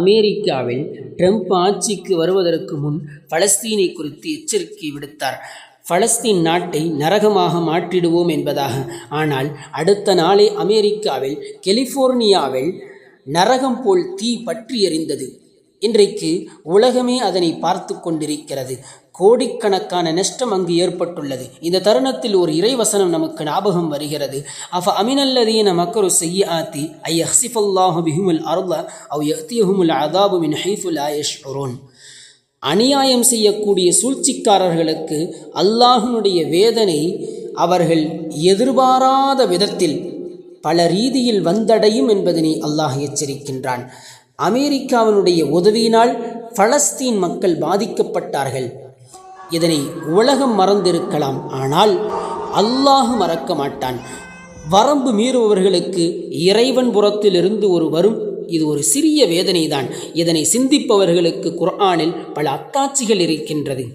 அமெரிக்காவில் ட்ரம்ப் ஆட்சிக்கு வருவதற்கு முன் பலஸ்தீனை குறித்து எச்சரிக்கை விடுத்தார். பலஸ்தீன் நாட்டை நரகமாக மாற்றிடுவோம் என்பதாக. ஆனால் அடுத்த நாளே அமெரிக்காவில் கெலிஃபோர்னியாவில் நரகம் போல் தீ பற்றி எறிந்தது இன்றைக்கு உலகமே அதனை பார்த்து கொண்டிருக்கிறது. கோடிக்கணக்கான நஷ்டம் அங்கு ஏற்பட்டுள்ளது. இந்த தருணத்தில் ஒரு இறைவசனம் நமக்கு ஞாபகம் வருகிறது. அஃப அமினல்லதீன மக்கரு செய்ய ஆத்தி ஐ அஹ்சிஃபல்லாஹு பிஹுமுல் அருள அவ் யத்தியஹுமுல் அதாபு மின் ஹைஃபுல் ஆயஷ் யஷ்உரூன். அநியாயம் செய்யக்கூடிய சூழ்ச்சிக்காரர்களுக்கு அல்லாஹனுடைய வேதனை அவர்கள் எதிர்பாராத விதத்தில் பல ரீதியில் வந்தடையும் என்பதனை அல்லாஹ் எச்சரிக்கின்றான். அமெரிக்காவினுடைய உதவியினால் பலஸ்தீன் மக்கள் பாதிக்கப்பட்டார்கள். இதனை உலகம் மறந்திருக்கலாம். ஆனால் அல்லாஹ் மறக்க மாட்டான். வரம்பு மீறுபவர்களுக்கு இறைவன் புறத்திலிருந்து ஒரு வரும் இது ஒரு சிறிய வேதனைதான். இதனை சிந்திப்பவர்களுக்கு குர்ஆனில் பல அத்தாட்சிகள் இருக்கின்றது.